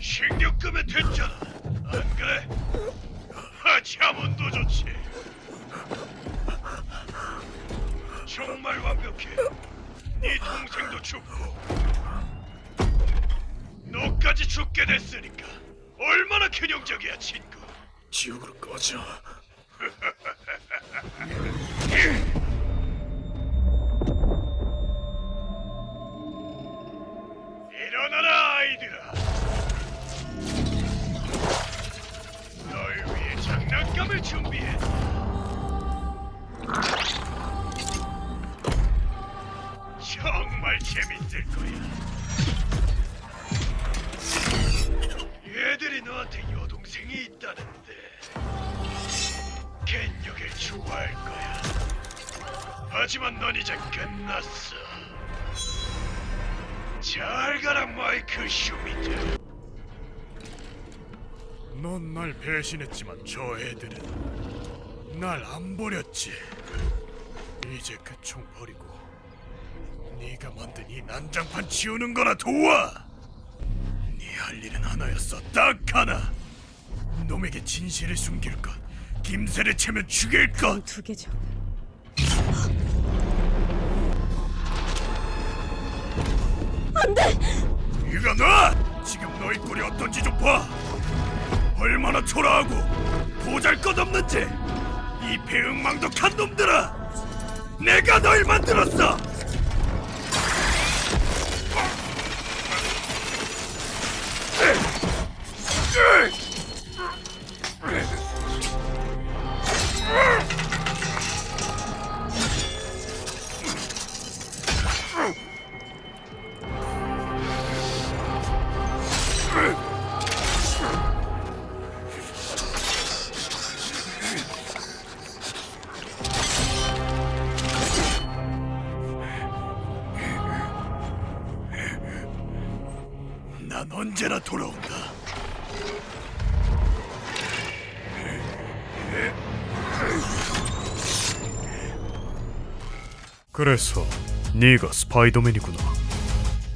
신경끄면 됐잖아. 안 그래? 하참은도 좋지. 정말 완벽해. 네 동생도 죽고 너까지 죽게 됐으니까 얼마나 균형적이야 친구. 지옥으로 꺼져. 아이들아. 널 위해 장난감을 준비해. 정말 재밌을 거야. 얘들이 너한테 여동생이 있다는데 겐역을 좋아할 거야. 하지만 넌 이제 끝났어 잘 가라 마이클 슈미트 넌 날 배신했지만 저 애들은 날 안 버렸지. 이제 그 총 버리고 네가 만든 이 난장판 치우는 거나 도와. 네 할 일은 하나였어. 딱 하나. 놈에게 진실을 숨길 것. 김새를 채면 죽일 것. 두 개죠. 이거 너! 지금 너희 꼴이 어떤지 좀 봐! 얼마나 초라하고 보잘것없는지! 이 배응망덕한 놈들아! 내가 널 만들었어! 난 언제나 돌아온다. 그래서 네가 스파이더맨이구나.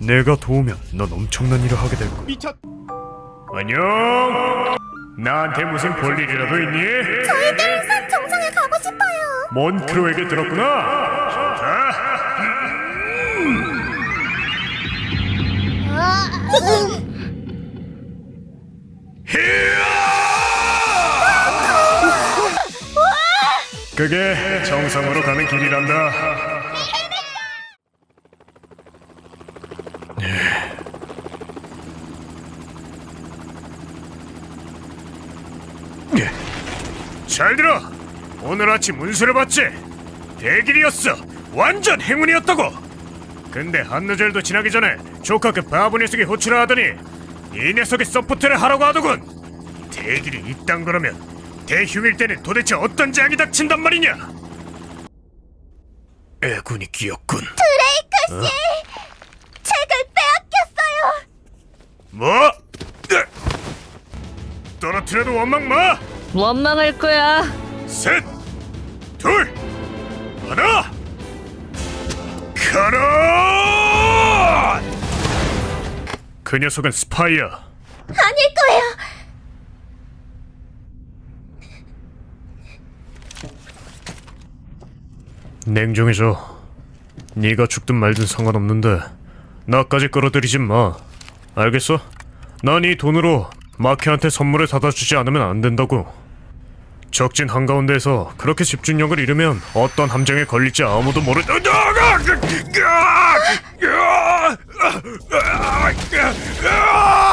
내가 도우면 넌 엄청난 일을 하게 될 거야. 미쳤. 안녕. 나한테 무슨 볼 일이라도 있니? 저희들 산 정상에 가고 싶어요. 몬트로에게 들었구나. 좋다. 그게 정상으로 가는 길이란다. 예. 잘 들어. 오늘 아침 운수를 봤지? 대길이었어. 완전 행운이었다고. 근데 한누절도 지나기 전에 조카 그 바보 녀석이 호출을 하더니 이 녀석이 서포트를 하라고 하더군. 대길이 이딴 거라면 대흉일 때는 도대체 어떤 재앙이 닥친단 말이냐? 애군이 끼었군. 드레이크 씨, 책을 빼앗겼어요. 뭐? 으! 떨어뜨려도 원망 마. 원망할 거야. 셋, 둘, 하나, 카라! 그 녀석은 스파이야. 아닐 거예요. 냉정해져. 네가 죽든 말든 상관없는데 나까지 끌어들이지 마. 알겠어? 난 이 돈으로 마키한테 선물을 사다 주지 않으면 안 된다고. 적진 한가운데에서 그렇게 집중력을 잃으면 어떤 함정에 걸릴지 아무도 모르. 아!